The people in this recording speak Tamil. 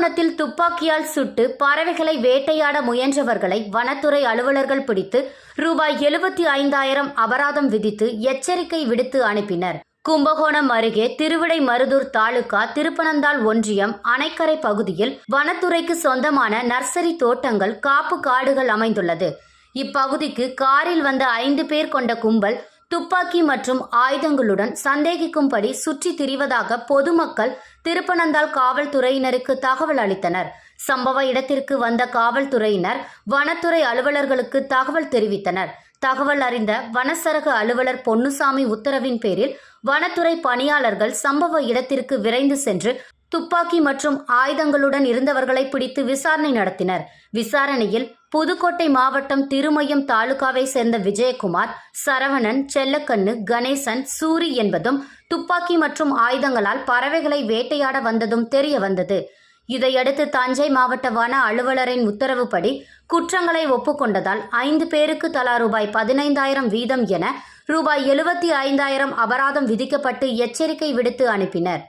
கும்பகோணத்தில் துப்பாக்கியால் சுட்டு பறவைகளை வேட்டையாட முயன்றவர்களை வனத்துறை அலுவலர்கள் பிடித்து ரூபாய் எழுபத்தி ஐந்தாயிரம் அபராதம் விதித்து எச்சரிக்கை விடுத்து அனுப்பினர். கும்பகோணம் அருகே திருவிடை மருதூர் தாலுகா திருப்பனந்தாள் ஒன்றியம் அணைக்கரை பகுதியில் வனத்துறைக்கு சொந்தமான நர்சரி தோட்டங்கள் காப்பு காடுகள் அமைந்துள்ளது. இப்பகுதிக்கு காரில் வந்த ஐந்து பேர் கொண்ட கும்பல் துப்பாக்கி மற்றும் ஆயுதங்களுடன் சந்தேகிக்கும்படி சுற்றி திரிவதாக பொதுமக்கள் திருப்பனந்தாள் காவல்துறையினருக்கு தகவல் அளித்தனர். சம்பவ இடத்திற்கு வந்த காவல்துறையினர் வனத்துறை அலுவலர்களுக்கு தகவல் தெரிவித்தனர். தகவல் அறிந்த வனசரக அலுவலர் பொன்னுசாமி உத்தரவின் பேரில் வனத்துறை பணியாளர்கள் சம்பவ இடத்திற்கு விரைந்து சென்று துப்பாக்கி மற்றும் ஆயுதங்களுடன் இருந்தவர்களை பிடித்து விசாரணை நடத்தினர். விசாரணையில் புதுக்கோட்டை மாவட்டம் திருமயம் தாலுகாவை சேர்ந்த விஜயகுமார் சரவணன் செல்லக்கண்ணு கணேசன் சூரி என்பதும் துப்பாக்கி மற்றும் ஆயுதங்களால் பறவைகளை வேட்டையாட வந்ததும் தெரிய வந்தது. இதையடுத்து தஞ்சை மாவட்ட வன அலுவலரின் உத்தரவுப்படி குற்றங்களை ஒப்புக்கொண்டதால் ஐந்து பேருக்கு தலா ரூபாய் பதினைந்தாயிரம் வீதம் என ரூபாய் எழுபத்தி ஐந்தாயிரம் அபராதம் விதிக்கப்பட்டு எச்சரிக்கை விடுத்து அனுப்பினர்.